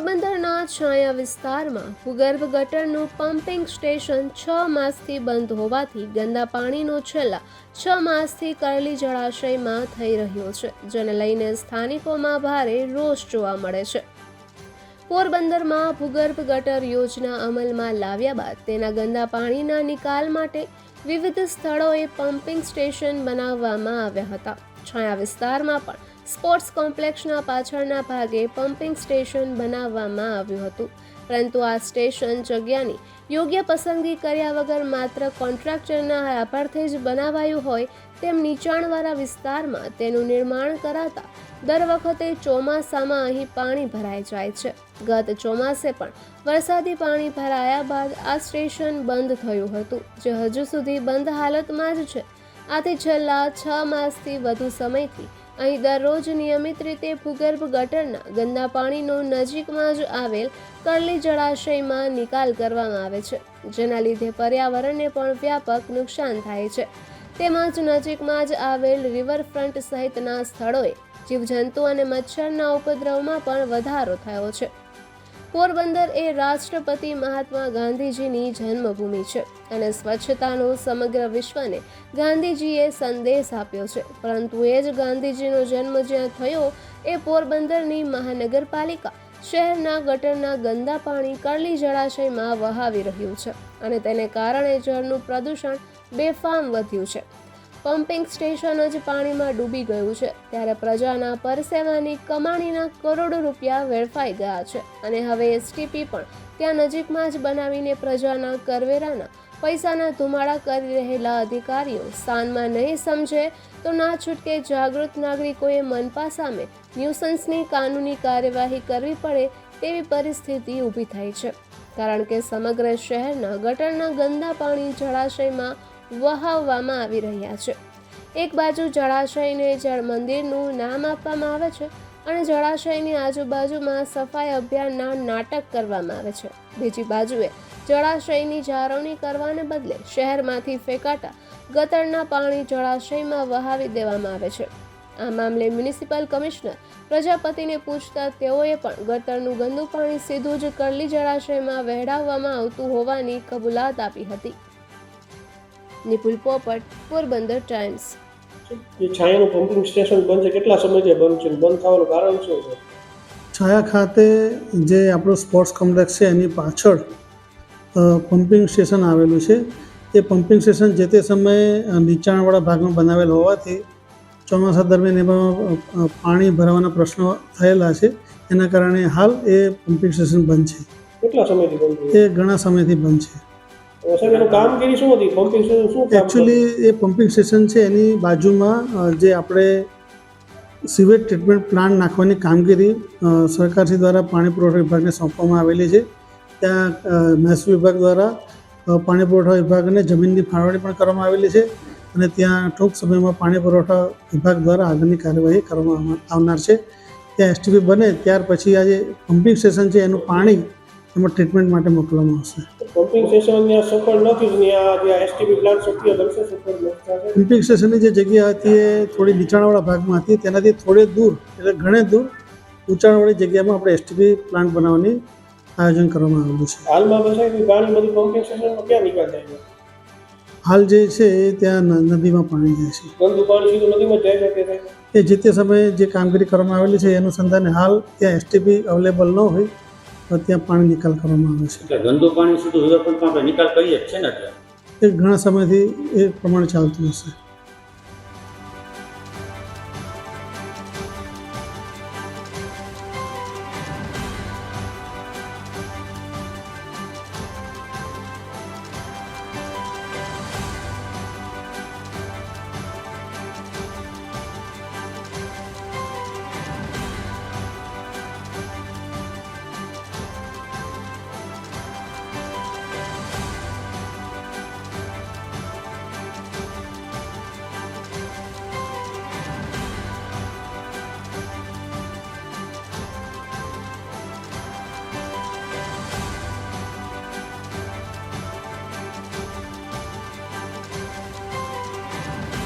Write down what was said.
પોરબંદરના છાયા વિસ્તારમાં ભૂગર્ભ ગટરનું પમ્પિંગ સ્ટેશન છ માસથી બંધ હોવાથી ગંદા પાણીનો છેલ્લા છ માસથી કરલી જળાશયમાં થઈ રહ્યો છે, જેને લઈને સ્થાનિકોમાં ભારે રોષ જોવા મળે છે. પોરબંદરમાં ભૂગર્ભ ગટર યોજના અમલમાં લાવ્યા બાદ તેના ગંદા પાણીના નિકાલ માટે વિવિધ સ્થળોએ પમ્પિંગ સ્ટેશન બનાવવામાં આવ્યા હતા. છાયા વિસ્તારમાં પણ સ્પોર્ટ્સ કોમ્પ્લેક્સના પાછળના ભાગે પમ્પિંગ સ્ટેશન બનાવવામાં આવ્યું હતું. પરંતુ આ સ્ટેશન જગ્યાની યોગ્ય પસંદગી કર્યા વગર માત્ર કોન્ટ્રાક્ટરના આભારથી જ બનાવાયું હોય તેમ નીચાણવાળા વિસ્તારમાં તેનું નિર્માણ કરાતા દર વખતે ચોમાસામાં અહીં પાણી ભરાઈ જાય છે. ગત ચોમાસે પણ વરસાદી પાણી ભરાયા બાદ આ સ્ટેશન બંધ થયું હતું, જે હજુ સુધી બંધ હાલતમાં જ છે. આથી છેલ્લા છ માસથી વધુ સમયથી અહીં દરરોજ નિયમિત રીતે ભૂગર્ભ ગટરના ગંદા પાણીનો નજીકમાં જ આવેલ કરલી જળાશયમાં નિકાલ કરવામાં આવે છે, જેના લીધે પર્યાવરણને પણ વ્યાપક નુકસાન થાય છે. તેમજ નજીકમાં જ આવેલ રિવરફ્રન્ટ સહિતના સ્થળોએ જીવજંતુ અને મચ્છરના ઉપદ્રવમાં પણ વધારો થયો છે. પોરબંદર એ રાષ્ટ્રપતિ મહાત્મા ગાંધીજીની જન્મભૂમિ છે અને સ્વચ્છતાનો સમગ્ર વિશ્વને ગાંધીજીએ સંદેશ આપ્યો છે. પરંતુ એ જ ગાંધીજીનો જન્મ જ્યાં થયો એ પોરબંદરની મહાનગરપાલિકા શહેરના ગટરના ગંદા પાણી કરલી જળાશયમાં વહાવી રહ્યું છે અને તેને કારણે જળનું પ્રદૂષણ બેફામ વધ્યું છે. પમ્પિંગ સ્ટેશન જ પાણીમાં ડૂબી ગયું છે. ત્યારે પ્રજાના પરસેવાની કમાણીના કરોડો રૂપિયા વેડફાઈ ગયા છે અને હવે એસટીપી પણ ત્યાં નજીકમાં જ બનાવીને પ્રજાના કરવેરાના પૈસાના ધુમાડા કરી રહેલા અધિકારીઓ સ્થાનમાં નહીં સમજે તો ના છૂટકે જાગૃત નાગરિકોએ મનપા સામે ન્યુસન્સની કાનૂની કાર્યવાહી કરવી પડે તેવી પરિસ્થિતિ ઊભી થઈ છે. કારણ કે સમગ્ર શહેરના ગટરના ગંદા પાણી જળાશયમાં વહાવવામાં આવી રહ્યા છે. એક બાજુ જળાશયને જળ મંદિરનું નામ આપવામાં આવે છે અને જળાશયની આજુબાજુમાં સફાઈ અભિયાનના નાટક કરવામાં આવે છે. બીજી બાજુએ જળાશયની જાળવણી કરવાને બદલે શહેરમાંથી ફેંકાતા ગતરના પાણી જળાશયમાં વહાવી દેવામાં આવે છે. આ મામલે મ્યુનિસિપલ કમિશનર પ્રજાપતિને પૂછતા તેઓએ પણ ગતરનું ગંદુ પાણી સીધું જ કરલી જળાશયમાં વહેડાવવામાં આવતું હોવાની કબૂલાત આપી હતી. નિપુલ પોપટ પોરબંદર ટાઈમ્સ જે છાયાનું પમ્પિંગ સ્ટેશન બંધ છે. કેટલા સમયથી બંધ છે બંધ થવાનું કારણ શું છે? છાયા ખાતે જે આપણો સ્પોર્ટ્સ કોમ્પ્લેક્સ છે એની પાછળ પમ્પિંગ સ્ટેશન આવેલું છે. એ પમ્પિંગ સ્ટેશન જે તે સમયે નીચાણવાળા ભાગમાં બનાવેલ હોવાથી ચોમાસા દરમિયાન એમાં પાણી ભરવાના પ્રશ્નો થયેલા છે. એના કારણે હાલ એ પમ્પિંગ સ્ટેશન બંધ છે. કેટલા સમયથી બંધ એ ઘણા સમયથી બંધ છે. એકચ્યુઅલી એ પમ્પિંગ સ્ટેશન છે એની બાજુમાં જે આપણે સિવેજ ટ્રીટમેન્ટ પ્લાન્ટ નાખવાની કામગીરી સરકારશ્રી દ્વારા પાણી પુરવઠા વિભાગને સોંપવામાં આવેલી છે. ત્યાં મહેસૂલ વિભાગ દ્વારા પાણી પુરવઠા વિભાગને જમીનની ફાળવણી પણ કરવામાં આવેલી છે અને ત્યાં ટૂંક સમયમાં પાણી પુરવઠા વિભાગ દ્વારા આગળની કાર્યવાહી કરવામાં આવનાર છે. ત્યાં એસટીપી બને ત્યાર પછી આ જે પમ્પિંગ સ્ટેશન છે એનું પાણી એમાં ટ્રીટમેન્ટ માટે મોકલવામાં આવશે. પમ્પિંગ સ્ટેશન ત્યાં સફળ નથી જે એસટીબી પ્લાન્ટ સક્રિય બનશે સફળ નથી. પમ્પિંગ સ્ટેશનની જે જગ્યા હતી એ થોડી નીચાણવાળા ભાગમાં હતી. તેનાથી થોડે દૂર એટલે ઘણે દૂર ઊંચાણવાળી જગ્યામાં આપણે એસટીપી પ્લાન્ટ બનાવવાની આયોજન કરવામાં આવેલું છે. હાલમાં સાહેબ પાણી બધું પમ્પિંગ સ્ટેશનમાં ક્યાં નિકાલ થાય છે? હાલ જે છે એ ત્યાં નદીમાં પાણી જાય છે. ગંદુ પાણી સીધું નદીમાં જાય છે એ જે તે સમયે જે કામગીરી કરવામાં આવેલી છે એનું સંધાને હાલ ત્યાં એસટીપી અવેલેબલ ન હોય. તો ત્યાં પાણી નિકાલ કરવામાં આવે છે. ગંદુ પાણી સુધી પણ આપણે નિકાલ કરીએ જ છે ને એ ઘણા સમયથી એ પ્રમાણે ચાલતું હશે.